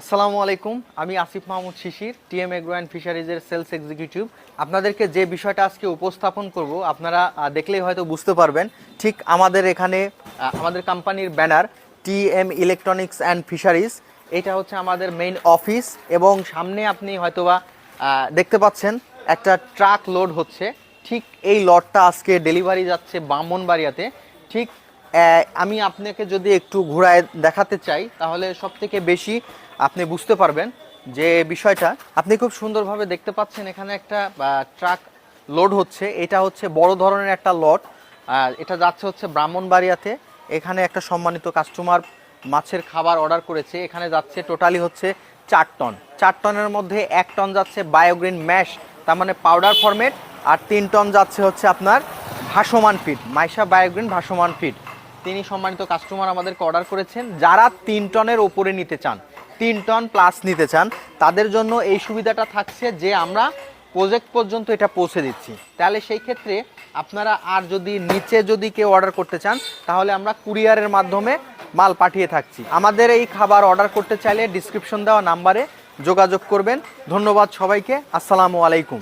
আসসালামু আলাইকুম, আমি Asif Mahmud Shishir TM agro and ফিশারিজের sales executive. আপনাদেরকে যে বিষয়টা আজকে উপস্থাপন করব, আপনারা দেখলেই হয়তো বুঝতে পারবেন, ঠিক আমাদের এখানে আমাদের কোম্পানির banner TM electronics and fisheries. এটা হচ্ছে আমাদের মেইন অফিস এবং সামনে আপনি হয়তোবা দেখতে পাচ্ছেন, একটা ট্রাক লোড হচ্ছে। ঠিক এই লটটা আজকে ডেলিভারি যাচ্ছে ব্রাহ্মণবাড়িয়াতে ঠিক আমি আপনাকে যদি একটু ঘোরায় দেখাতে চাই, তাহলে সব থেকে বেশি আপনি বুঝতে পারবেন যে বিষয়টা। আপনি খুব সুন্দরভাবে দেখতে পাচ্ছেন এখানে একটা ট্রাক লোড হচ্ছে। এটা হচ্ছে বড় ধরনের একটা লট। এটা যাচ্ছে হচ্ছে ব্রাহ্মণবাড়িয়াতে। এখানে একটা সম্মানিত কাস্টমার মাছের খাবার অর্ডার করেছে। এখানে যাচ্ছে টোটালি হচ্ছে চার টন চার টনের মধ্যে এক টন যাচ্ছে বায়োগ্রিন ম্যাশ, তার মানে পাউডার ফরমেট আর তিন টন যাচ্ছে হচ্ছে আপনার ভাসমান ফিড মাইশা বায়োগ্রিন ভাসমান ফিড তিনি সম্মানিত কাস্টমার আমাদেরকে অর্ডার করেছেন। যারা তিন টনের ওপরে নিতে চান, তিন টন প্লাস নিতে চান, তাদের জন্য এই সুবিধাটা থাকছে যে আমরা প্রজেক্ট পর্যন্ত এটা পৌঁছে দিচ্ছি। তাহলে সেই ক্ষেত্রে আপনারা আর যদি নিচে যদি কেউ অর্ডার করতে চান, তাহলে আমরা কুরিয়ারের মাধ্যমে মাল পাঠিয়ে থাকছি। আমাদের এই খাবার অর্ডার করতে চাইলে ডিসক্রিপশন দেওয়া নাম্বারে যোগাযোগ করবেন। ধন্যবাদ সবাইকে। আসসালামু আলাইকুম।